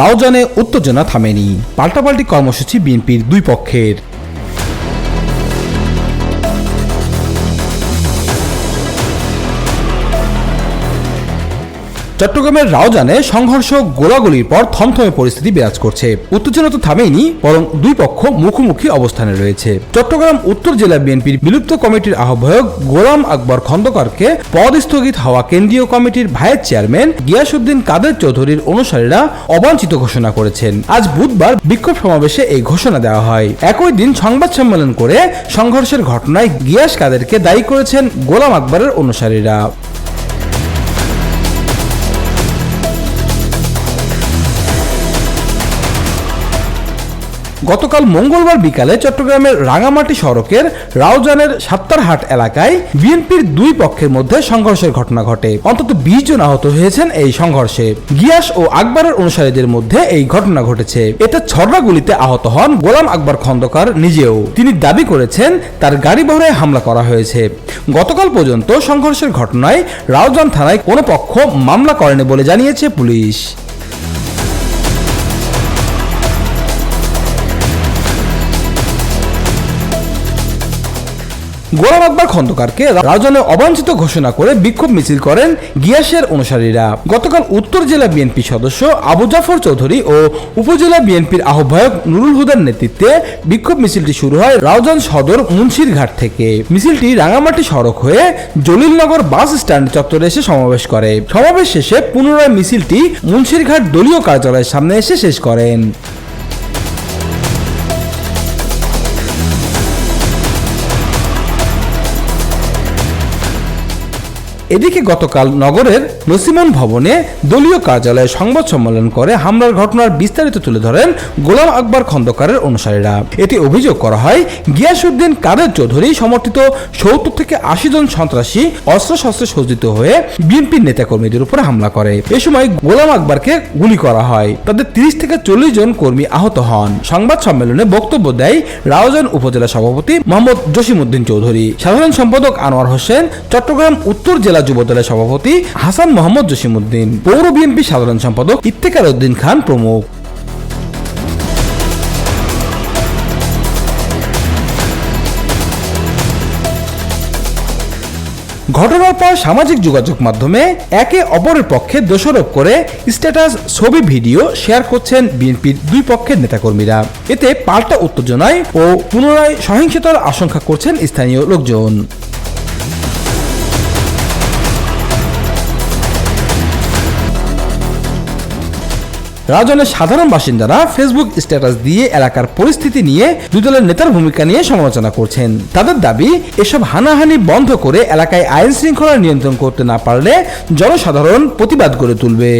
রাউজানে উত্তেজনা থামেনি। পাল্টাপাল্টি কর্মসূচি বিএনপির দুই পক্ষের। চট্টগ্রামের রাউজানে সংঘর্ষ গোলাগুলির পর থমথমে পরিস্থিতি বিরাজ করছে। উত্তেজনা তো থামেইনি, বরং দুই পক্ষ মুখোমুখি অবস্থানে রয়েছে। চট্টগ্রাম উত্তর জেলা বিএনপির বিলুপ্ত কমিটির আহ্বায়ক গোলাম আকবর খন্দকারকে পদ স্থগিত হওয়া কেন্দ্রীয় কমিটির ভাইস চেয়ারম্যান গিয়াসুদ্দিন কাদের চৌধুরীর অনুসারীরা অবাঞ্ছিত ঘোষণা করেছেন। আজ বুধবার বিক্ষোভ সমাবেশে এই ঘোষণা দেওয়া হয়। একই দিন সংবাদ সম্মেলন করে সংঘর্ষের ঘটনায় গিয়াস কাদেরকে দায়ী করেছেন গোলাম আকবরের অনুসারীরা। গতকাল মঙ্গলবার বিকালে চট্টগ্রামের রাঙামাটি সড়কের রাউজানের সাত্তারহাট এলাকায় বিএনপির দুই পক্ষের মধ্যে সংঘর্ষের ঘটনা ঘটে। অন্তত বিশ জন আহত হয়েছেন এই সংঘর্ষে। গিয়াস ও আকবরের অনুসারীদের মধ্যে এই ঘটনা ঘটেছে। এতে ছড়াগুলিতে আহত হন গোলাম আকবর খন্দকার নিজেও। তিনি দাবি করেছেন, তার গাড়ি বহরে হামলা করা হয়েছে। গতকাল পর্যন্ত সংঘর্ষের ঘটনায় রাউজান থানায় কোনো পক্ষ মামলা করেনি বলে জানিয়েছে পুলিশ। গোলাম আকবর খন্দকারকে রাজনে অবাঞ্ছিত ঘোষণা করে বিক্ষোভ মিছিল করেন গিয়াসের অনুসারীরা। গতকাল উত্তর জেলা বিএনপি সদস্য আবু জাফর চৌধুরী ও উপজেলা বিএনপির আহ্বায়ক নুরুল হুদার নেতৃত্বে বিক্ষোভ মিছিলটি শুরু হয় রাউজান সদর মুন্সিরঘাট থেকে। মিছিলটি রাঙামাটি সড়ক হয়ে জলিলনগর বাস স্ট্যান্ড চত্বরে এসে সমাবেশ করে। সমাবেশ শেষে পুনরায় মিছিলটি মুন্সিরঘাট দলীয় কার্যালয়ের সামনে এসে শেষ করেন। এদিকে গতকাল নগরের নসিমন ভবনে দলীয় কার্যালয়ে সংবাদ সম্মেলন করে হামলার ঘটনার বিস্তারিত তুলে ধরেন গোলাম আকবর খন্দকারের অনুসারীরা। এতে অভিযোগ করা হয় গিয়াসুদ্দিন কাদের চৌধুরী সমর্থিত সত্তর থেকে আশি জন সন্ত্রাসী অস্ত্রশস্ত্রে সজ্জিত হয়ে বিএনপির নেতাকর্মীদের উপরে হামলা করে। এ সময় গোলাম আকবরকে গুলি করা হয়। তাদের তিরিশ থেকে চল্লিশ জন কর্মী আহত হন। সংবাদ সম্মেলনে বক্তব্য দেয় রাউজান উপজেলা সভাপতি মোহাম্মদ জসিমউদ্দিন চৌধুরী। সাধারণ সম্পাদক আনোয়ার হোসেন, চট্টগ্রাম উত্তর জেলা যুবদলের সভাপতি হাসান মোহাম্মদ জসিমউদ্দিন, পৌর বিএনপি সাধারণ সম্পাদক ইত্তেকার উদ্দিন খান প্রমুখ। ঘটনার পর সামাজিক যোগাযোগ মাধ্যমে একে অপরের পক্ষে দোষারোপ করে স্ট্যাটাস, ছবি, ভিডিও শেয়ার করছেন বিএনপির দুই পক্ষের নেতাকর্মীরা। এতে পাল্টা উত্তেজনায় ও পুনরায় সহিংসতার আশঙ্কা করছেন স্থানীয় লোকজন। রাজনের সাধারণ বাসিন্দারা ফেসবুক স্ট্যাটাস দিয়ে এলাকার পরিস্থিতি নিয়ে দুই দলের নেতার ভূমিকা নিয়ে সমালোচনা করছেন। তাদের দাবি, এসব হানাহানি বন্ধ করে এলাকায় আইন শৃঙ্খলা নিয়ন্ত্রণ করতে না পারলে জনসাধারণ প্রতিবাদ করে তুলবে।